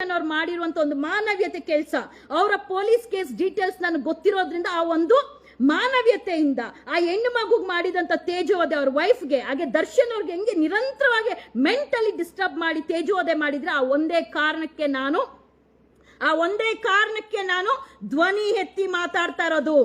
ಅವ್ರು ಮಾಡಿರುವಂತ ಒಂದು ಮಾನವೀಯತೆ ಕೆಲಸ. ಅವರ ಪೊಲೀಸ್ ಕೇಸ್ ಡೀಟೇಲ್ಸ್ ನನಗೆ ಗೊತ್ತಿರೋದ್ರಿಂದ ಆ ಒಂದು ಮಾನವೀಯತೆಯಿಂದ ಆ ಹೆಣ್ಣು ಮಗುಗೆ ಮಾಡಿದಂತ ತೇಜೋದೆ ಅವ್ರ ವೈಫ್ಗೆ ಹಾಗೆ ದರ್ಶನ್ ಅವ್ರಿಗೆ ಹೆಂಗೆ ನಿರಂತರವಾಗಿ ಮೆಂಟಲಿ ಡಿಸ್ಟರ್ಬ್ ಮಾಡಿ ತೇಜೋದೆ ಮಾಡಿದ್ರೆ ಆ ಒಂದೇ ಕಾರಣಕ್ಕೆ ನಾನು ಆ ಒಂದೇ ಕಾರಣಕ್ಕೆ ನಾನು ಧ್ವನಿ ಎತ್ತಿ ಮಾತಾಡ್ತಾ ಇರೋದು.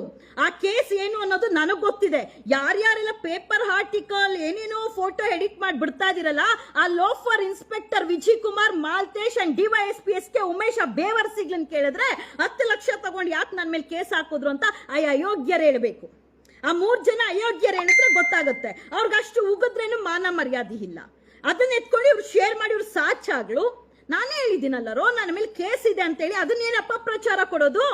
ಆ ಕೇಸ್ ಏನು ಅನ್ನೋದು ನನಗೆ ಗೊತ್ತಿದೆ. ಯಾರ್ಯಾರೆಲ್ಲ ಪೇಪರ್ ಆರ್ಟಿಕಲ್ ಏನೇನೋ ಫೋಟೋ ಎಡಿಟ್ ಮಾಡಿ ಬಿಡ್ತಾ ಇದೀರಲ್ಲ, ಆ loafer inspector Vijay Kumar Maltesh and DYSP S K Umesh beware ಸಿಗ್ಲನ್ ಕೇಳಿದ್ರೆ ಹತ್ತು ಲಕ್ಷ ತಗೊಂಡು ಯಾಕೆ ನನ್ನ ಮೇಲೆ ಕೇಸ್ ಹಾಕಿದ್ರು ಅಂತ ಆ ಅಯೋಗ್ಯರು ಹೇಳಬೇಕು. ಆ ಮೂರ್ ಜನ ಅಯೋಗ್ಯರು ಹೇಳಿದ್ರೆ ಗೊತ್ತಾಗುತ್ತೆ. ಅವ್ರಿಗೆ ಅಷ್ಟು ಉಗಿದ್ರೇನು ಮಾನ ಮರ್ಯಾದೆ ಇಲ್ಲ. ಅದನ್ನ ಎತ್ಕೊಂಡು ಇವ್ರು ಶೇರ್ ಮಾಡಿ ಇವ್ರು ಸಾಚಾಗ್ಲು ನಾನೇ ಹೇಳಿದ್ದೀನಲ್ಲರೋ ನನ್ನ ಮೇಲೆ ಕೇಸ್ ಇದೆ ಅಂತೇಳಿ ಅದನ್ನೇನಪ್ಪ ಪ್ರಚಾರ ಕೊಡೋದು?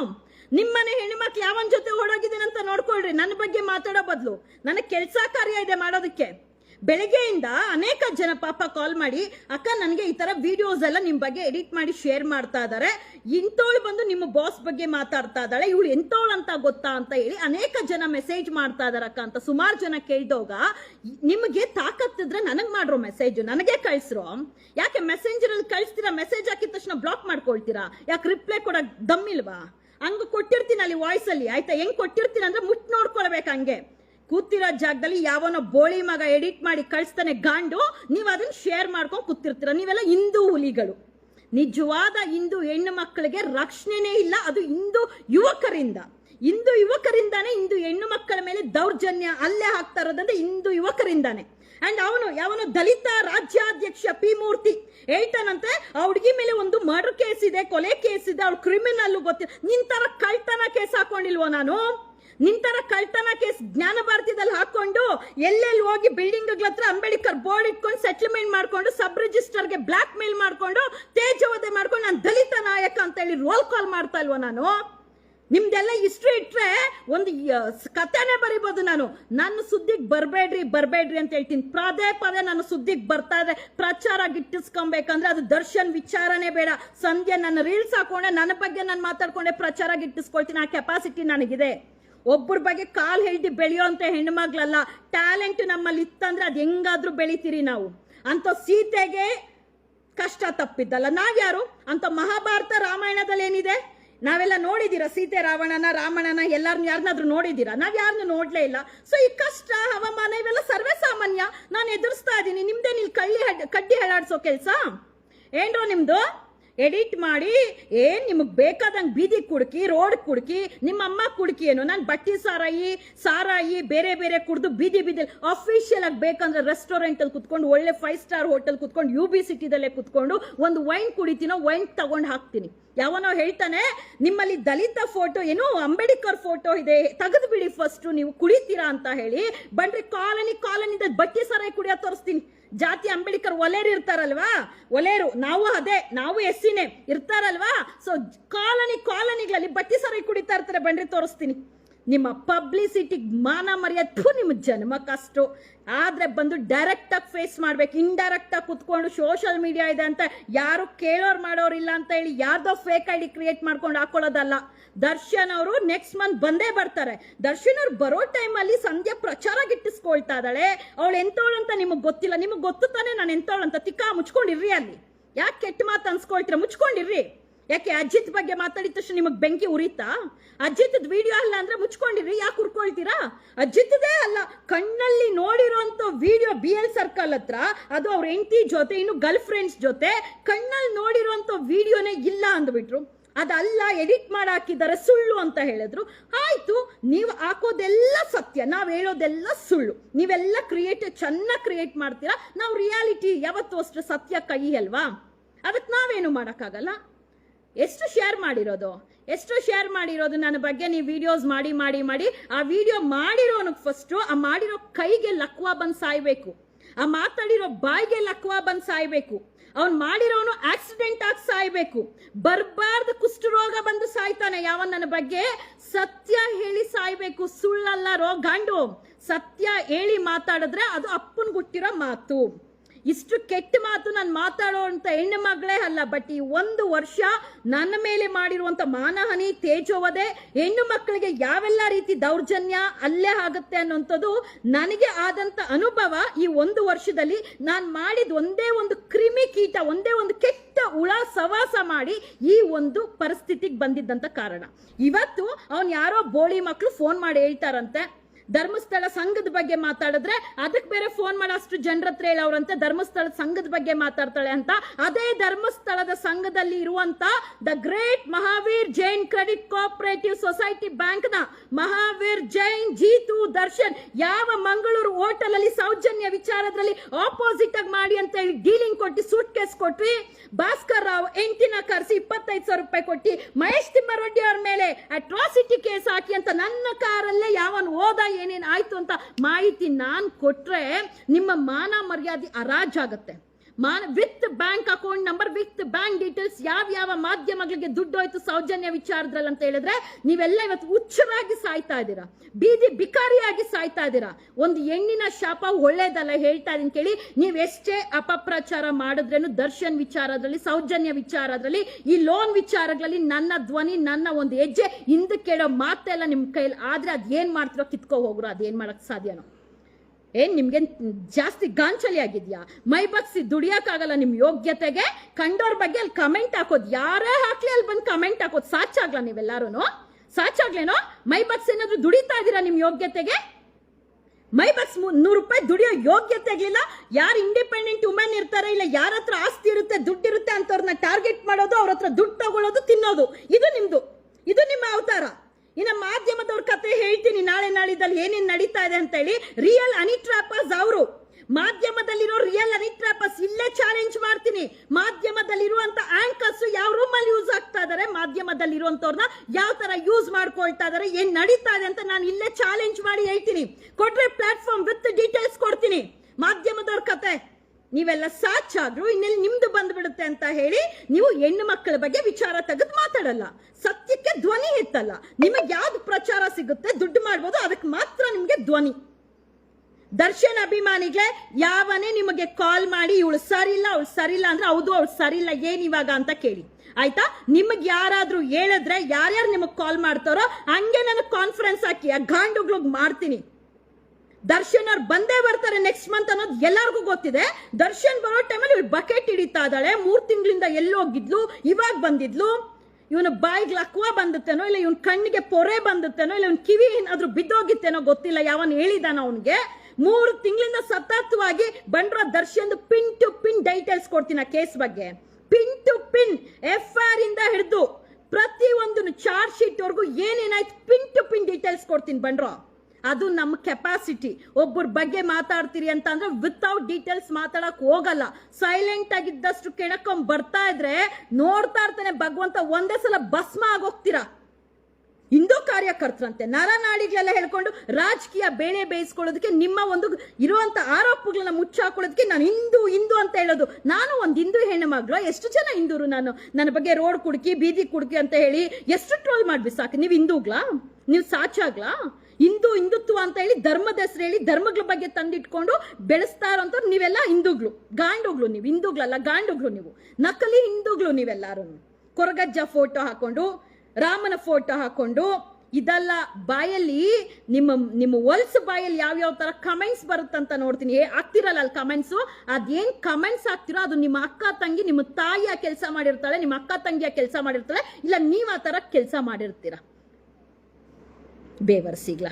ನಿಮ್ಮನೆ ಹೆಣ್ಮಕ್ಳು ಯಾವನ್ ಜೊತೆ ಓಡೋಗಿದ್ದೀನಂತ ನೋಡ್ಕೊಳ್ರಿ, ನನ್ನ ಬಗ್ಗೆ ಮಾತಾಡೋ ಬದಲು. ನನಗೆ ಕೆಲಸ ಕಾರ್ಯ ಇದೆ ಮಾಡೋದಕ್ಕೆ. ಬೆಳಗ್ಗೆಯಿಂದ ಅನೇಕ ಜನ ಪಾಪ ಕಾಲ್ ಮಾಡಿ, ಅಕ್ಕ, ನನಗೆ ಈ ತರ ವಿಡಿಯೋಸ್ ಎಲ್ಲ ನಿಮ್ಮ ಬಗ್ಗೆ ಎಡಿಟ್ ಮಾಡಿ ಶೇರ್ ಮಾಡ್ತಾ ಇದ್ದಾರೆ ಇಂಥವಳು ಬಂದು ನಿಮ್ಮ ಬಾಸ್ ಬಗ್ಗೆ ಮಾತಾಡ್ತಾ ಇದ್ದಾಳೆ ಇವಳು ಎಂಥವಳು ಅಂತ ಗೊತ್ತಾ ಅಂತ ಹೇಳಿ ಅನೇಕ ಜನ ಮೆಸೇಜ್ ಮಾಡ್ತಾ ಇದಾರೆ ಅಕ್ಕ ಅಂತ ಸುಮಾರು ಜನ ಕೇಳಿದೋಗ, ನಿಮಗೆ ತಾಕತ್ತಿದ್ರೆ ನನಗೆ ಮಾಡ್ರೋ ಮೆಸೇಜ್ ನನಗೆ ಕಳಿಸ್ರು? ಯಾಕೆ ಮೆಸೆಂಜರ್ ಅಲ್ಲಿ ಕಳಿಸ್ತೀರಾ? ಮೆಸೇಜ್ ಹಾಕಿದ ತಕ್ಷಣ ಬ್ಲಾಕ್ ಮಾಡ್ಕೊಳ್ತೀರಾ? ಯಾಕೆ ರಿಪ್ಲೈ ಕೊಡಕ್ ದಮ್ಮಿಲ್ವಾ ಹಂಗ ಕೊಟ್ಟಿರ್ತೀನಿ ಅಲ್ಲಿ ವಾಯ್ಸಲ್ಲಿ ಆಯ್ತಾ? ಹೆಂಗ್ ಕೊಟ್ಟಿರ್ತೀನಿ ಅಂದ್ರೆ ಮುಟ್ ನೋಡ್ಕೊಳ್ಬೇಕು ಹಂಗೆ. ಕೂತಿರೋ ಜಾಗದಲ್ಲಿ ಯಾವನೋ ಬೋಳಿ ಮಗ ಎಡಿಟ್ ಮಾಡಿ ಕಳಿಸ್ತಾನೆ ಗಾಂಡು, ನೀವು ಅದನ್ನ ಶೇರ್ ಮಾಡ್ಕೊಂಡು ಕೂತಿರ್ತೀರ. ನೀವೆಲ್ಲ ಹಿಂದೂ ಹುಲಿಗಳು. ನಿಜವಾದ ಹಿಂದೂ ಹೆಣ್ಣು ಮಕ್ಕಳಿಗೆ ರಕ್ಷಣೆನೇ ಇಲ್ಲ, ಅದು ಹಿಂದೂ ಯುವಕರಿಂದ. ಹಿಂದೂ ಯುವಕರಿಂದಾನೇ ಹಿಂದೂ ಹೆಣ್ಣು ಮಕ್ಕಳ ಮೇಲೆ ದೌರ್ಜನ್ಯ ಅಲ್ಲೇ ಹಾಕ್ತಾ ಇರೋದಂದ್ರೆ ಹಿಂದೂ ಯುವಕರಿಂದಾನೆ. ಅಂಡ್ ಅವನು, ಯಾವನು ದಲಿತ ರಾಜ್ಯಾಧ್ಯಕ್ಷ ಪಿ ಮೂರ್ತಿ ಹೇಳ್ತಾನಂತೆ ಆ ಹುಡುಗಿ ಮೇಲೆ ಒಂದು ಮರ್ಡರ್ ಕೇಸ್ ಇದೆ, ಕೊಲೆ ಕೇಸ್ ಇದೆ, ಅವಳು ಕ್ರಿಮಿನಲ್ ಗೊತ್ತಿಲ್ಲ. ಥರ ಕಳ್ತನ ಕೇಸ್ ಹಾಕೊಂಡಿಲ್ವೋ ನಾನು? ನಿಂತರ ಕಳ್ತನ ಕೇಸ್ ಜ್ಞಾನ ಭಾರತದಲ್ಲಿ ಹಾಕೊಂಡು ಎಲ್ಲೆಲ್ಲಿ ಹೋಗಿ ಬಿಲ್ಡಿಂಗ್ ಹತ್ರ ಅಂಬೇಡ್ಕರ್ ಬೋರ್ಡ್ ಇಟ್ಕೊಂಡು ಸೆಟ್ಲ್ಮೆಂಟ್ ಮಾಡ್ಕೊಂಡು ಸಬ್ ರಿಜಿಸ್ಟರ್ಗೆ ಬ್ಲಾಕ್ ಮೇಲ್ ಮಾಡ್ಕೊಂಡು ತೇಜವಧೆ ಮಾಡ್ಕೊಂಡು ನಾನು ದಲಿತ ನಾಯಕ ಅಂತ ಹೇಳಿ ರೋಲ್ ಕಾಲ್ ಮಾಡ್ತಾ ಇಲ್ವಾ ನಾನು? ನಿಮ್ದೆಲ್ಲ ಹಿಸ್ಟ್ರಿ ಇಟ್ರೆ ಒಂದು ಕಥೆನೇ ಬರಿಬೋದು ನಾನು. ನನ್ನ ಸುದ್ದಿಗೆ ಬರಬೇಡ್ರಿ ಬರಬೇಡ್ರಿ ಅಂತ ಹೇಳ್ತೀನಿ. ಪದೇ ಪದೇ ನನ್ನ ಸುದ್ದಿಗೆ ಬರ್ತಾ ಇದೆ. ಪ್ರಚಾರ ಗಿಟ್ಟಿಸ್ಕೊಬೇಕಂದ್ರೆ ಅದು ದರ್ಶನ್ ವಿಚಾರನೇ ಬೇಡ. ಸಂಧ್ಯೆ ನನ್ನ ರೀಲ್ಸ್ ಹಾಕೊಂಡೆ, ನನ್ನ ಬಗ್ಗೆ ನಾನು ಮಾತಾಡ್ಕೊಂಡೆ, ಪ್ರಚಾರ ಗಿಟ್ಟಿಸ್ಕೊಳ್ತೀನಿ. ಆ ಕೆಪಾಸಿಟಿ ನನಗಿದೆ. ಒಬ್ಬರ ಬಗ್ಗೆ ಕಾಲ್ ಹಿಡ್ದು ಬೆಳೆಯೋಂಥ ಹೆಣ್ಮಗ್ಳಲ್ಲ ಟ್ಯಾಲೆಂಟ್ ನಮ್ಮಲ್ಲಿ ಇತ್ತಂದ್ರೆ ಅದು ಹೆಂಗಾದ್ರೂ ಬೆಳಿತೀರಿ ನಾವು. ಅಂತ ಸೀತೆಗೆ ಕಷ್ಟ ತಪ್ಪಿದ್ದಲ್ಲ. ನಾವ್ಯಾರು? ಅಂತ ಮಹಾಭಾರತ ರಾಮಾಯಣದಲ್ಲಿ ಏನಿದೆ? ನಾವೆಲ್ಲ ನೋಡಿದ್ದೀರಾ ಸೀತೆ ರಾವಣನ ರಾಮಣನ ಎಲ್ಲರನ್ನ ಯಾರನ್ನಾದ್ರೂ ನೋಡಿದೀರಾ ನಾವು ಯಾರನ್ನು ನೋಡ್ಲೇ ಇಲ್ಲ. ಸೊ ಈ ಕಷ್ಟ, ಹವಾಮಾನ ಇವೆಲ್ಲ ಸರ್ವೇ ಸಾಮಾನ್ಯ. ನಾನು ಎದುರಿಸ್ತಾ ಇದ್ದೀನಿ. ನಿಮ್ದೇ ಇಲ್ಲಿ ಕಳ್ಳಿ ಕಡ್ಡಿ ಹಳಾಡ್ಸೋ ಕೆಲಸ? ಏನ್ರೋ ನಿಮ್ದು? ಎಡಿಟ್ ಮಾಡಿ, ಏನ್ ನಿಮಗ್ ಬೇಕಾದಂಗೆ ಬೀದಿ ಕುಡ್ಕಿ, ರೋಡ್ ಕುಡ್ಕಿ ನಿಮ್ಮ ಅಮ್ಮ ಕುಡ್ಕಿ ಏನು ನಾನು ಬಟ್ಟಿ ಸಾರಾಯಿ ಸಾರಾಯಿ, ಬೇರೆ ಬೇರೆ ಕುಡ್ದು ಬೀದಿ ಬೀದಿ ಅಫಿಷಿಯಲ್ ಆಗಿ ಬೇಕಂದ್ರೆ ರೆಸ್ಟೋರೆಂಟ್ ಅಲ್ಲಿ ಕುತ್ಕೊಂಡು, ಒಳ್ಳೆ ಫೈವ್ ಸ್ಟಾರ್ ಹೋಟೆಲ್ ಕುತ್ಕೊಂಡು ಯು ಬಿ ಸಿಟಿದಲ್ಲೇ ಕುತ್ಕೊಂಡು, ಒಂದು ವೈನ್ ಕುಡಿತೀನೋ ವೈನ್ ತಗೊಂಡ್ ಹಾಕ್ತೀನಿ. ಯಾವನೋ ಹೇಳ್ತಾನೆ, ನಿಮ್ಮಲ್ಲಿ ದಲಿತ ಫೋಟೋ ಏನು ಅಂಬೇಡ್ಕರ್ ಫೋಟೋ ಇದೆ ತೆಗೆದು ಬಿಡಿ ಫಸ್ಟ್ ನೀವು ಕುಡಿತೀರಾ ಅಂತ ಹೇಳಿ ಬನ್ರಿ ಕಾಲನಿ ಕಾಲನಿಂದ ಬಟ್ಟಿ ಸಾರಾಯಿ ಕುಡಿಯೋ ತೋರಿಸ್ತೀನಿ. ಜಾತಿ ಅಂಬೇಡ್ಕರ್ ಒಲೇರು ಇರ್ತಾರಲ್ವಾ? ಒಲೇರು, ನಾವು ಅದೇ, ನಾವು ಎಸ್ಸಿನೇ ಇರ್ತಾರಲ್ವಾ? ಸೊ ಕಾಲನಿ ಕಾಲನಿಗಳಲ್ಲಿ ಬಟ್ಟಿ ಸರಿ ಕುಡಿತಾ ಇರ್ತಾರೆ ಬನ್ರಿ ತೋರಿಸ್ತೀನಿ. ನಿಮ್ಮ ಪಬ್ಲಿಸಿಟಿ ಮಾನ ಮರ್ಯಾದೆ ನಿಮ್ಮ ಜನ್ಮ ಕಷ್ಟ. ಆದ್ರೆ ಬಂದು ಡೈರೆಕ್ಟ್ ಆಗಿ ಫೇಸ್ ಮಾಡ್ಬೇಕು ಇಂಡೈರೆಕ್ಟ್ ಆಗಿ ಕುತ್ಕೊಂಡು ಸೋಷಲ್ ಮೀಡಿಯಾ ಇದೆ ಅಂತ ಯಾರು ಕೇಳೋರ್ ಮಾಡೋರಿಲ್ಲ ಅಂತ ಹೇಳಿ ಯಾರ್ದೋ ಫೇಕ್ ಐ ಡಿ ಕ್ರಿಯೇಟ್ ಮಾಡ್ಕೊಂಡು ಹಾಕೊಳ್ಳೋದಲ್ಲ. ದರ್ಶನ್ ಅವರು ನೆಕ್ಸ್ಟ್ ಮಂತ್ ಬಂದೇ ಬರ್ತಾರೆ. ದರ್ಶನ್ ಅವ್ರು ಬರೋ ಟೈಮಲ್ಲಿ ಸಂಧ್ಯಾ ಪ್ರಚಾರ ಗಿಟ್ಟಿಸ್ಕೊಳ್ತಾ ಇದ್ದಾಳೆ. ಅವಳು ಎಂತವಳು ಅಂತ ನಿಮಗೆ ಗೊತ್ತಿಲ್ಲ. ನಿಮಗೆ ಗೊತ್ತು ತಾನೇ ನಾನು ಎಂತವಳು ಅಂತ. ತಿಕ್ಕ, ಮುಚ್ಕೊಂಡಿರ್ರಿ ಅಲ್ಲಿ. ಯಾಕೆ ಕೆಟ್ಟ ಮಾತು ಅನ್ಸ್ಕೊಳ್ತೀರ? ಮುಚ್ಕೊಂಡಿರ್ರಿ. ಯಾಕೆ ಅಜಿತ್ ಬಗ್ಗೆ ಮಾತಾಡಿದ ತಕ್ಷಣ ನಿಮಗೆ ಬೆಂಕಿ ಉರಿತಾ? ಅಜಿತ್ ವಿಡಿಯೋ ಅಲ್ಲ ಅಂದ್ರೆ ಮುಚ್ಕೊಂಡಿರಿ ಯಾಕೆ ಉರ್ಕೊಳ್ತೀರಾ? ಅಜಿತ್ದೇ ಅಲ್ಲ. ಕಣ್ಣಲ್ಲಿ ನೋಡಿರೋಂಥ ವಿಡಿಯೋ ಬಿ ಎಲ್ ಸರ್ಕಲ್ ಹತ್ರ ಅದು ಅವ್ರ ಹೆಂಡತಿ ಜೊತೆ, ಇನ್ನು ಗರ್ಲ್ ಫ್ರೆಂಡ್ಸ್ ಜೊತೆ ಕಣ್ಣಲ್ಲಿ ನೋಡಿರೋಂಥ ವಿಡಿಯೋನೇ ಇಲ್ಲ ಅಂದ್ಬಿಟ್ರು. ಅದಲ್ಲ ಎಡಿಟ್ ಮಾಡಿ ಹಾಕಿದ್ದಾರೆ ಸುಳ್ಳು ಅಂತ ಹೇಳಿದ್ರು. ಆಯ್ತು, ನೀವು ಹಾಕೋದೆಲ್ಲ ಸತ್ಯ, ನಾವು ಹೇಳೋದೆಲ್ಲ ಸುಳ್ಳು. ನೀವೆಲ್ಲ ಕ್ರಿಯೇಟ್ ಚೆನ್ನಾಗಿ ಕ್ರಿಯೇಟ್ ಮಾಡ್ತೀರಾ? ನಾವು ರಿಯಾಲಿಟಿ ಯಾವತ್ತೂ ಅಷ್ಟು ಸತ್ಯ ಕೈ ಅಲ್ವಾ? ಅದಕ್ಕೆ ನಾವೇನು ಮಾಡೋಕ್ಕಾಗಲ್ಲ? ಎಷ್ಟು ಶೇರ್ ಮಾಡಿರೋದು? ಎಷ್ಟು ಶೇರ್ ಮಾಡಿರೋದು? ನನ್ನ ಬಗ್ಗೆ ನೀವು ವಿಡಿಯೋಸ್ ಮಾಡಿ ಮಾಡಿ ಮಾಡಿ. ಆ ವಿಡಿಯೋ ಮಾಡಿರೋನಿಗೆ ಫಸ್ಟು ಆ ಮಾಡಿರೋ ಕೈಗೆ ಲಕ್ವಾ ಬಂದು ಸಾಯ್ಬೇಕು. ಆ ಮಾತಾಡಿರೋ ಬಾಯಿಗೆ ಲಕ್ವಾ ಬಂದು ಸಾಯ್ಬೇಕು. ಅವ್ನು ಮಾಡಿರೋನು ಆಕ್ಸಿಡೆಂಟ್ ಆಗಿ ಸಾಯ್ಬೇಕು. ಬರ್ಬಾರ್ದ ಕುಷ್ಠರೋಗ ಬಂದು ಸಾಯ್ತಾನೆ ಯಾವ ನನ್ನ ಬಗ್ಗೆ? ಸತ್ಯ ಹೇಳಿ ಸಾಯ್ಬೇಕು. ಸುಳ್ಳಲ್ಲ ರೋ ಗಂಡು. ಸತ್ಯ ಹೇಳಿ ಮಾತಾಡಿದ್ರೆ ಅದು ಅಪ್ಪನ ಗುಟ್ಟಿರೋ ಮಾತು. ಇಷ್ಟು ಕೆಟ್ಟ ಮಾತು ನಾನು ಮಾತಾಡೋಂಥ ಹೆಣ್ಣು ಮಗಳೇ ಅಲ್ಲ ಬಟ್ ಈ ಒಂದು ವರ್ಷ ನನ್ನ ಮೇಲೆ ಮಾಡಿರುವಂಥ ಮಾನಹಾನಿ ತೇಜೋವದೆ ಹೆಣ್ಣು ಮಕ್ಕಳಿಗೆ ಯಾವೆಲ್ಲ ರೀತಿ ದೌರ್ಜನ್ಯ ಅಲ್ಲೇ ಆಗುತ್ತೆ ಅನ್ನೋಂಥದ್ದು ನನಗೆ ಆದಂತ ಅನುಭವ ಈ ಒಂದು ವರ್ಷದಲ್ಲಿ ನಾನು ಮಾಡಿದ ಒಂದೇ ಒಂದು ಕ್ರಿಮಿ ಕೀಟ, ಒಂದೇ ಒಂದು ಕೆಟ್ಟ ಹುಳ ಸವಾಸ ಮಾಡಿ ಈ ಒಂದು ಪರಿಸ್ಥಿತಿಗೆ ಬಂದಿದ್ದಂತ ಕಾರಣ. ಇವತ್ತು ಅವನು ಯಾರೋ ಬೋಳಿ ಮಕ್ಕಳು ಫೋನ್ ಮಾಡಿ ಹೇಳ್ತಾರಂತೆ ಧರ್ಮಸ್ಥಳ ಸಂಘದ ಬಗ್ಗೆ ಮಾತಾಡಿದ್ರೆ ಅದಕ್ಕೆ ಬೇರೆ ಫೋನ್ ಮಾಡೋ, ಅಷ್ಟು ಜನರ ಹತ್ರ ಹೇಳೋರಂತೆ ಧರ್ಮಸ್ಥಳ ಸಂಘದ ಬಗ್ಗೆ ಮಾತಾಡ್ತಾಳೆ ಅಂತ. ಅದೇ ಧರ್ಮಸ್ಥಳದ ಸಂಘದಲ್ಲಿ ಇರುವಂತ the great Mahaveer Jain credit cooperative society ಬ್ಯಾಂಕ್ನ ಮಹಾವೀರ್ ಜೈನ್ ಜೀತು ದರ್ಶನ್ ಯಾವ ಮಂಗಳೂರು ಹೋಟೆಲ್ ಅಲ್ಲಿ ಸೌಜನ್ಯ ವಿಚಾರದಲ್ಲಿ ಆಪೋಸಿಟ್ ಆಗಿ ಮಾಡಿ ಅಂತ ಹೇಳಿ ಡೀಲಿಂಗ್ ಕೊಟ್ಟು ಸೂಟ್ ಕೇಸ್ ಕೊಟ್ವಿ. ಭಾಸ್ಕರ್ ರಾವ್ ಎಂಟಿನ ಕರೆಸಿ ಇಪ್ಪತ್ತೈದು ಸಾವಿರ ರೂಪಾಯಿ ಕೊಟ್ಟು. ಮಹೇಶ್ ತಿಮ್ಮರೊಡ್ಡಿ ಅವ್ರ ಮೇಲೆ ಅಟ್ರಾಸಿಟಿ ಕೇಸ್ ಹಾಕಿ ಅಂತ ನನ್ನ ಕಾರಲ್ಲೇ ಯಾವನ್ ಹೋದ ಏನೇನ್ ಅಂತ ಮಾಹಿತಿ ನಾನ್ ಕೊಟ್ರೆ ನಿಮ್ಮ ಮಾನ ಮರ್ಯಾದೆ ಹರಾಜಾಗತ್ತೆ ಮಾನ with bank account number, with bank details ಯಾವ ಯಾವ ಮಾಧ್ಯಮಗಳಿಗೆ ದುಡ್ಡು ಹೋಯ್ತು ಸೌಜನ್ಯ ವಿಚಾರದ್ರಲ್ಲಿ ಅಂತ ಹೇಳಿದ್ರೆ ನೀವೆಲ್ಲ ಇವತ್ತು ಹುಚ್ಚರಾಗಿ ಸಾಯ್ತಾ ಇದ್ದೀರಾ? ಬೀದಿ ಬಿಕಾರಿಯಾಗಿ ಸಾಯ್ತಾ ಇದ್ದೀರಾ? ಒಂದು ಹೆಣ್ಣಿನ ಶಾಪ ಒಳ್ಳೇದಲ್ಲ ಹೇಳ್ತಾ ಇದ್ದೀನಿ ಕೇಳಿ, ನೀವು ಎಷ್ಟೇ ಅಪಪ್ರಚಾರ ಮಾಡಿದ್ರೇನು ದರ್ಶನ್ ವಿಚಾರದಲ್ಲಿ ಸೌಜನ್ಯ ವಿಚಾರದಲ್ಲಿ ಈ ಲೋನ್ ವಿಚಾರಗಳಲ್ಲಿ ನನ್ನ ಧ್ವನಿ, ನನ್ನ ಒಂದು ಹೆಜ್ಜೆ ಹಿಂದೆ ಕೇಳೋ ಮಾತೆಲ್ಲ ನಿಮ್ಮ ಕೈಯಲ್ಲಿ ಆದ್ರೆ ಅದು ಏನು ಮಾಡ್ತಿರೋ ಕಿತ್ಕೋ ಹೋಗ್ರು ಅದೇನ್ ಮಾಡಕ್ ಸಾಧ್ಯನೋ? ಏನ್ ನಿಮ್ಗೆ ಜಾಸ್ತಿ ಗಾಂಚಲಿ ಆಗಿದ್ಯಾ? ಮೈ ಬಗ್ಸಿ ದುಡಿಯಕ್ಕಾಗಲ್ಲ ನಿಮ್ ಯೋಗ್ಯತೆಗೆ? ಕಂಡೋರ್ ಬಗ್ಗೆ ಅಲ್ಲಿ ಕಮೆಂಟ್ ಹಾಕೋದು. ಯಾರೇ ಹಾಕ್ಲಿ ಅಲ್ಲಿ ಬಂದು ಕಮೆಂಟ್ ಹಾಕೋದ್. ಸಾಚಾಗ್ಲ ನೀವೆಲ್ಲರೂ ಸಾಚಾಗ್ಲೇನೋ ಮೈ ಬಗ್ಸ್ ಏನಾದರೂ ದುಡಿತಾ ಇದ್ದೀರಾ ನಿಮ್ಮ ಯೋಗ್ಯತೆಗೆ? ಮೈ ಬಗ್ಸ್ ನೂರು ರೂಪಾಯಿ ದುಡಿಯೋ ಯೋಗ್ಯತೆ ಆಗಲಿಲ್ಲ ಯಾರು ಇಂಡಿಪೆಂಡೆಂಟ್ ವುಮೆನ್ ಇರ್ತಾರೆ ಇಲ್ಲ ಯಾರ ಹತ್ರ ಆಸ್ತಿ ಇರುತ್ತೆ, ದುಡ್ಡಿರುತ್ತೆ ಅಂತವ್ರನ್ನ ಟಾರ್ಗೆಟ್ ಮಾಡೋದು, ಅವ್ರ ಹತ್ರ ದುಡ್ಡು ತಗೊಳ್ಳೋದು, ತಿನ್ನೋದು. ಇದು ನಿಮ್ದು ಇದು ನಿಮ್ಮ ಅವತಾರ ಇನ್ನ ಮಾಧ್ಯಮದವ್ರ ಕತೆ ಹೇಳ್ತೀನಿ ನಾಳೆ ನಾಳಿದಲ್ಲಿ ಏನೇನು ನಡೀತಾ ಇದೆ ಅಂತ ಹೇಳಿ ರಿಯಲ್ ಅನಿಟ್ರಾಪರ್ಸ್ ಅವರು. ಮಾಧ್ಯಮದಲ್ಲಿರೋ ರಿಯಲ್ ಅನಿಟ್ರಾಪಸ್ ಇಲ್ಲೇ ಚಾಲೆಂಜ್ ಮಾಡ್ತೀನಿ. ಮಾಧ್ಯಮದಲ್ಲಿರುವಂತ ಆಂಕರ್ಸ್ ಯಾವ ರೂಮ್ ಅಲ್ಲಿ ಯೂಸ್ ಆಗ್ತಾ ಇದಾರೆ ಮಾಧ್ಯಮದಲ್ಲಿರುವಂತವ್ರನ್ನ ಯಾವ ತರ ಯೂಸ್ ಮಾಡ್ಕೊಳ್ತಾ ಇದಾರೆ, ಏನ್ ನಡೀತಾ ಇದೆ ಅಂತ ನಾನು ಇಲ್ಲೇ ಚಾಲೆಂಜ್ ಮಾಡಿ ಹೇಳ್ತೀನಿ. ಕೊಟ್ರೆ ಪ್ಲಾಟ್ಫಾರ್ಮ್ ವಿತ್ ಡೀಟೇಲ್ಸ್ ಕೊಡ್ತೀನಿ. ಮಾಧ್ಯಮದವ್ರ ಕತೆ. ನೀವೆಲ್ಲ ಸಾಚಾದ್ರು ಇನ್ನೆಲ್ಲಿ ನಿಮ್ದು ಬಂದ್ಬಿಡುತ್ತೆ ಅಂತ ಹೇಳಿ ನೀವು ಹೆಣ್ಣು ಮಕ್ಕಳ ಬಗ್ಗೆ ವಿಚಾರ ತೆಗೆದು ಮಾತಾಡಲ್ಲ. ಸತ್ಯಕ್ಕೆ ಧ್ವನಿ ಎತ್ತಲ್ಲ. ನಿಮಗೆ ಯಾವ್ದು ಪ್ರಚಾರ ಸಿಗುತ್ತೆ, ದುಡ್ಡು ಮಾಡ್ಬೋದು, ಅದಕ್ಕೆ ಮಾತ್ರ ನಿಮಗೆ ಧ್ವನಿ. ದರ್ಶನ್ ಅಭಿಮಾನಿಗೆ ಯಾವನೇ ನಿಮಗೆ ಕಾಲ್ ಮಾಡಿ, ಇವಳು ಸರಿಲ್ಲ ಅವಳು ಸರಿಲ್ಲ ಅಂದ್ರೆ, ಹೌದು, ಅವಳು ಸರಿಲ್ಲ ಏನ್ ಇವಾಗ? ಅಂತ ಕೇಳಿ. ಆಯ್ತಾ? ನಿಮಗ್ ಯಾರಾದ್ರೂ ಹೇಳಿದ್ರೆ, ಯಾರ್ಯಾರು ನಿಮಗೆ ಕಾಲ್ ಮಾಡ್ತಾರೋ, ಹಂಗೆ ನನಗೆ ಕಾನ್ಫರೆನ್ಸ್ ಹಾಕಿ, ಆ ಗಾಂಡುಗಳಿಗೆ ಮಾಡ್ತೀನಿ. ದರ್ಶನ್ ಅವ್ರು ಬಂದೇ ಬರ್ತಾರೆ ನೆಕ್ಸ್ಟ್ ಮಂತ್ ಅನ್ನೋದು ಎಲ್ಲರಿಗೂ ಗೊತ್ತಿದೆ. ದರ್ಶನ್ ಬರೋ ಟೈಮಲ್ಲಿ ಇವ್ರು ಬಕೆಟ್ ಹಿಡಿತಾ ಇದ್ದಾಳೆ. ಮೂರು ತಿಂಗಳಿಂದ ಎಲ್ಲೋಗಿದ್ಲು ಇವಾಗ ಬಂದಿದ್ಲು. ಇವನು ಬಾಯಿಗೆ ಲಕ್ವ ಬಂದುತ್ತೇನೋ ಇಲ್ಲ ಇವನ್ ಕಣ್ಣಿಗೆ ಪೊರೆ ಬಂದುತ್ತೇನೋ ಇಲ್ಲ ಇವನ್ ಕಿವಿ ಏನಾದ್ರೂ ಬಿದ್ದೋಗಿತ್ತೇನೋ ಗೊತ್ತಿಲ್ಲ. ಯಾವನ್ ಹೇಳಿದಾನ ಅವನಿಗೆ. ಮೂರು ತಿಂಗಳಿಂದ ಸತತವಾಗಿ ಬಂಡ್ರ Darshan pin to pin details ಕೊಡ್ತೀನಿ ಆ ಕೇಸ್ ಬಗ್ಗೆ. Pin to pin F R ಇಂದ ಹಿಡಿದು ಪ್ರತಿ ಒಂದು ಚಾರ್ಜ್ ಶೀಟ್ ವರ್ಗು ಏನೇನಾಯ್ತು? ಪಿನ್ ಟು ಪಿನ್ ಡೀಟೇಲ್ಸ್ ಕೊಡ್ತೀನಿ ಬಂಡ್ರೋ. ಅದು ನಮ್ಮ ಕೆಪಾಸಿಟಿ ಒಬ್ಬರ ಬಗ್ಗೆ ಮಾತಾಡ್ತೀರಿ ಅಂತ ಅಂದ್ರೆ ವಿತೌಟ್ ಡೀಟೇಲ್ಸ್ ಮಾತಾಡಕ್ ಹೋಗಲ್ಲ. ಸೈಲೆಂಟ್ ಆಗಿದ್ದಷ್ಟು ಕೆಣಕೊಂಡ್ ಬರ್ತಾ ಇದ್ರೆ ನೋಡ್ತಾ ಇರ್ತಾನೆ ಭಗವಂತ, ಒಂದೇ ಸಲ ಭಸ್ಮ ಆಗೋಗ್ತೀರಾ? ಹಿಂದೂ ಕಾರ್ಯಕರ್ತರಂತೆ ನರನಾಡಿಗಳೆಲ್ಲ ಹೇಳ್ಕೊಂಡು ರಾಜಕೀಯ ಬೇಳೆ ಬೇಯಿಸ್ಕೊಳ್ಳೋದಕ್ಕೆ ನಿಮ್ಮ ಒಂದು ಇರುವಂತ ಆರೋಪಗಳನ್ನ ಮುಚ್ಚಾಕೊಳ್ಳೋದಕ್ಕೆ ನಾನು ಹಿಂದೂ ಹಿಂದೂ ಅಂತ ಹೇಳೋದು. ನಾನು ಒಂದು ಹಿಂದೂ ಹೆಣ್ಣು ಮಗಳು. ಎಷ್ಟು ಜನ ಹಿಂದೂರು ನಾನು? ನನ್ನ ಬಗ್ಗೆ ರೋಡ್ ಕುಡುಕಿ, ಬೀದಿ ಕುಡುಕಿ ಅಂತ ಹೇಳಿ ಎಷ್ಟು ಟ್ರೋಲ್ ಮಾಡ್ಬಿ ಸಾಕು? ನೀವು ಹಿಂದೂಗ್ಲಾ ನೀವು ಸಾಚಾಗ್ಲಾ ಹಿಂದೂ ಹಿಂದುತ್ವ ಅಂತ ಹೇಳಿ ಧರ್ಮದ ಹೆಸರು ಹೇಳಿ ಧರ್ಮಗಳ ಬಗ್ಗೆ ತಂದಿಟ್ಕೊಂಡು ಬೆಳೆಸ್ತಾ ಇರೋಂಥವ್ರು ನೀವೆಲ್ಲ ಹಿಂದೂಗಳು. ಗಾಂಡುಗಳು ನೀವು, ಹಿಂದೂಗಳಲ್ಲ, ಗಾಂಡುಗಳು ನೀವು. ನಕಲಿ ಹಿಂದೂಗಳು ನೀವೆಲ್ಲರೂ. ಕೊರಗಜ್ಜ ಫೋಟೋ ಹಾಕೊಂಡು, ರಾಮನ ಫೋಟೋ ಹಾಕೊಂಡು, ಇದೆಲ್ಲ ಬಾಯಲ್ಲಿ ನಿಮ್ಮ ನಿಮ್ಮ ಹೊಲ್ಸು ಬಾಯಲ್ಲಿ ಯಾವ್ಯಾವ ಥರ ಕಮೆಂಟ್ಸ್ ಬರುತ್ತಂತ ನೋಡ್ತೀನಿ. ಏ, ಆಗ್ತಿರಲ್ಲ ಅಲ್ಲಿ ಕಮೆಂಟ್ಸು ಅದೇನ್ ಕಮೆಂಟ್ಸ್ ಆಗ್ತಿರೋ ಅದು ನಿಮ್ಮ ಅಕ್ಕ ತಂಗಿ, ನಿಮ್ಮ ತಾಯಿಯ ಕೆಲಸ ಮಾಡಿರ್ತಾಳೆ, ನಿಮ್ಮ ಅಕ್ಕ ತಂಗಿಯ ಕೆಲಸ ಮಾಡಿರ್ತಾಳೆ. ಇಲ್ಲ, ನೀವು ಆ ತರ ಕೆಲಸ ಮಾಡಿರ್ತೀರ? ಬೇವರ್ಸಿಗ್ಲ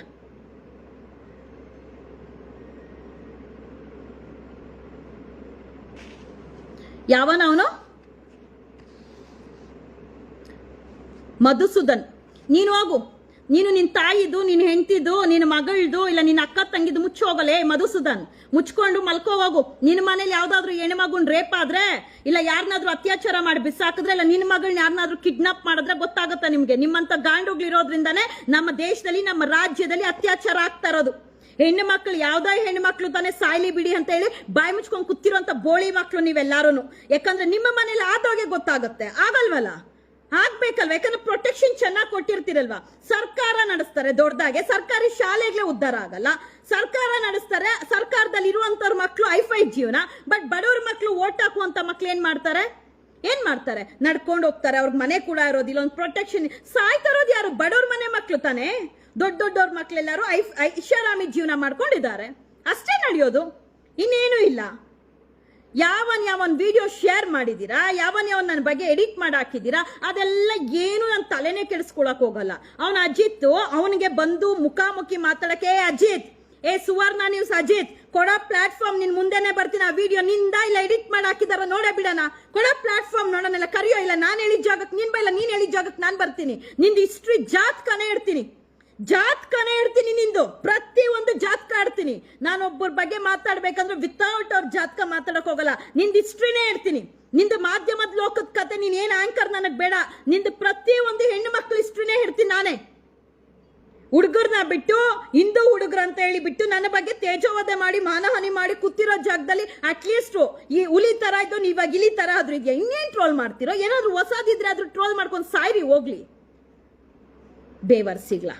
ಯಾವನ ಅವನು? ಮಧುಸೂದನ್. ನೀನು ಹೋಗು. ನೀನು ನಿನ್ನ ತಾಯಿದು ನಿನ್ನ ಹೆಂಡತಿದು ನಿನ್ನ ಮಗಳದು, ಇಲ್ಲ ನಿನ್ನ ಅಕ್ಕ ತಂಗಿದು ಮುಚ್ಚೋಗಲೇ ಮಧುಸೂದನ್. ಮುಚ್ಕೊಂಡು ಮಲ್ಕೋ ಹೋಗು. ನಿನ್ನ ಮನೇಲಿ ಯಾವ್ದಾದ್ರು ಹೆಣ್ಮಗುನ್ ರೇಪ್ ಆದ್ರೆ, ಇಲ್ಲ ಯಾರನ್ನಾದ್ರೂ ಅತ್ಯಾಚಾರ ಮಾಡಿ ಬಿಸಾಕಿದ್ರೆ, ಇಲ್ಲ ನಿನ್ನ ಮಗಳನ್ನ ಯಾರನ್ನಾದ್ರೂ ಕಿಡ್ನಾಪ್ ಮಾಡಿದ್ರೆ ಗೊತ್ತಾಗುತ್ತೆ ನಿಮ್ಗೆ? ನಿಮ್ಮಂತ ಗಾಂಡುಗಳಿರೋದ್ರಿಂದಾನೇ ನಮ್ಮ ದೇಶದಲ್ಲಿ, ನಮ್ಮ ರಾಜ್ಯದಲ್ಲಿ ಅತ್ಯಾಚಾರ ಆಗ್ತಾ ಇರೋದು. ಹೆಣ್ಣು ಮಕ್ಕಳು ಯಾವ್ದೇ ಹೆಣ್ಣು ಮಕ್ಕಳು ತಾನೇ ಸಾಯ್ಲಿ ಬಿಡಿ ಅಂತ ಹೇಳಿ ಬಾಯಿ ಮುಚ್ಕೊಂಡು ಕೂತಿರೋಂತ ಬೋಳಿ ಮಕ್ಕಳು ನೀವೆಲ್ಲಾರು ಯಾಕಂದ್ರೆ ನಿಮ್ಮ ಮನೇಲಿ ಆದೋಗೆ ಗೊತ್ತಾಗುತ್ತೆ. ಆಗಲ್ವಲ್ಲ? ಆಗ್ಬೇಕಲ್ವಾ? ಯಾಕಂದ್ರೆ ಪ್ರೊಟೆಕ್ಷನ್ ಚೆನ್ನಾಗಿ ಕೊಟ್ಟಿರ್ತೀರಲ್ವಾ? ಸರ್ಕಾರ ನಡೆಸ್ತಾರೆ, ದೊಡ್ಡದಾಗೆ. ಸರ್ಕಾರಿ ಶಾಲೆಗಳೇ ಉದ್ಧಾರ ಆಗಲ್ಲ. ಸರ್ಕಾರ ನಡೆಸ್ತಾರೆ ಸರ್ಕಾರದಲ್ಲಿ ಇರುವಂತವ್ರ ಮಕ್ಕಳು ಐಫೈ ಜೀವನ ಬಟ್ ಬಡವ್ರ ಮಕ್ಕಳು ಓಟ್ ಹಾಕುವಂತ ಮಕ್ಳು ಏನ್ ಮಾಡ್ತಾರೆ? ಏನ್ ಮಾಡ್ತಾರೆ? ನಡ್ಕೊಂಡು ಹೋಗ್ತಾರೆ ಅವ್ರಿಗೆ ಮನೆ ಕೂಡ ಇರೋದಿಲ್ಲ. ಒಂದು ಪ್ರೊಟೆಕ್ಷನ್ ಸಾಯ್ತಾ ಇರೋದು ಯಾರು? ಬಡವ್ರ ಮನೆ ಮಕ್ಳು ತಾನೇ? ದೊಡ್ಡ ದೊಡ್ಡವ್ರ ಮಕ್ಳೆಲ್ಲರೂ ಐ ಐಷಾರಾಮಿ ಜೀವನ ಮಾಡ್ಕೊಂಡಿದ್ದಾರೆ. ಅಷ್ಟೇ ನಡೆಯೋದು. ಇನ್ನೇನು ಇಲ್ಲ. ಯಾವನ್ ಯಾವನ್ ವಿಡಿಯೋ ಶೇರ್ ಮಾಡಿದ್ದೀರಾ ಯಾವನ್ ಯಾವನ್ ನನ್ನ ಬಗ್ಗೆ ಎಡಿಟ್ ಮಾಡಿ ಹಾಕಿದ್ದೀರಾ ಅದೆಲ್ಲ ಏನು ನನ್ನ ತಲೆನೇ ಕೆಡಿಸ್ಕೊಳಕ್ ಹೋಗಲ್ಲ. ಅವನ ಅಜಿತ್, ಅವನಿಗೆ ಬಂದು ಮುಖಾಮುಖಿ ಮಾತಾಡಕ್ಕೆ "ಏ ಅಜಿತ್. ಏ ಸುವರ್ಣ ನ್ಯೂಸ್ ಅಜಿತ್ ಕೊಡ ಪ್ಲಾಟ್ಫಾರ್ಮ್ ನಿನ್ ಮುಂದೆನೆ ಬರ್ತೀನಿ. ಆ ವಿಡಿಯೋ ನಿಂದ ಇಲ್ಲ ಎಡಿಟ್ ಮಾಡಿ ಹಾಕಿದಾರ ನೋಡೇ ಬಿಡೋಣ. ಕೊಡ ಪ್ಲಾಟ್ಫಾರ್ಮ್ ನೋಡೋಣ ಕರಿಯೋ ಇಲ್ಲ, ನಾನು ಹೇಳಿದ ಜಾಗಕ್ಕೆ ನಿನ್ ಬೈಲ್ಲ ನೀನ್ ಹೇಳಿದ ಜಾಗಕ್ಕೆ ನಾನು ಬರ್ತೀನಿ. ನಿಂದು ಹಿಸ್ಟ್ರಿ ಜಾತ್ಕನೇ ಇಡ್ತೀನಿ. ಜಾತ್ಕನೇ ಇರ್ತೀನಿ ನಿಂದು. ಪ್ರತಿ ಒಂದು ಜಾತಕ ಆಡ್ತೀನಿ. ಒಬ್ಬರ ಬಗ್ಗೆ ಮಾತಾಡ್ಬೇಕಂದ್ರೆ ವಿತೌಟ್ ಅವ್ರ ಜಾತಕ ಮಾತಾಡಕ್ ಹೋಗಲ್ಲ. ನಿಂದು ಹಿಸ್ಟ್ರಿನೇ ಇರ್ತೀನಿ ನಿಂದು ಮಾಧ್ಯಮದ ಲೋಕದ ಕತೆ, ನೀನ್ ಏನ್ ಆಂಕರ್ ನನಗೆ ಬೇಡ. ನಿಂದು ಪ್ರತಿ ಒಂದು ಹೆಣ್ಣು ಮಕ್ಳು ಹಿಸ್ಟ್ರಿನೇ ಇರ್ತೀನಿ ನಾನೇ. ಹುಡುಗರನ್ನ ಬಿಟ್ಟು, ಹಿಂದೂ ಹುಡುಗರು ಅಂತ ಹೇಳಿ ಬಿಟ್ಟು ನನ್ನ ಬಗ್ಗೆ ತೇಜೋವಧೆ ಮಾಡಿ, ಮಾನಹಾನಿ ಮಾಡಿ ಕೂತಿರೋ ಜಾಗದಲ್ಲಿ ಅಟ್ಲೀಸ್ಟ್ ಈ ಹುಲಿ ತರ ಇದ್ದು ನೀವಾಗ ಇಲಿ ತರ ಆದ್ರೂ ಇದೆಯಾ? ಇನ್ನೇನ್ ಟ್ರೋಲ್ ಮಾಡ್ತಿರೋ? ಏನಾದ್ರು ಹೊಸದಿದ್ರೆ ಆದ್ರೂ ಟ್ರೋಲ್ ಮಾಡ್ಕೊಂಡು ಸಾಯ್ರಿ, ಹೋಗ್ಲಿ. ಬೇವರ್ ಸಿಗ್ಲಾ?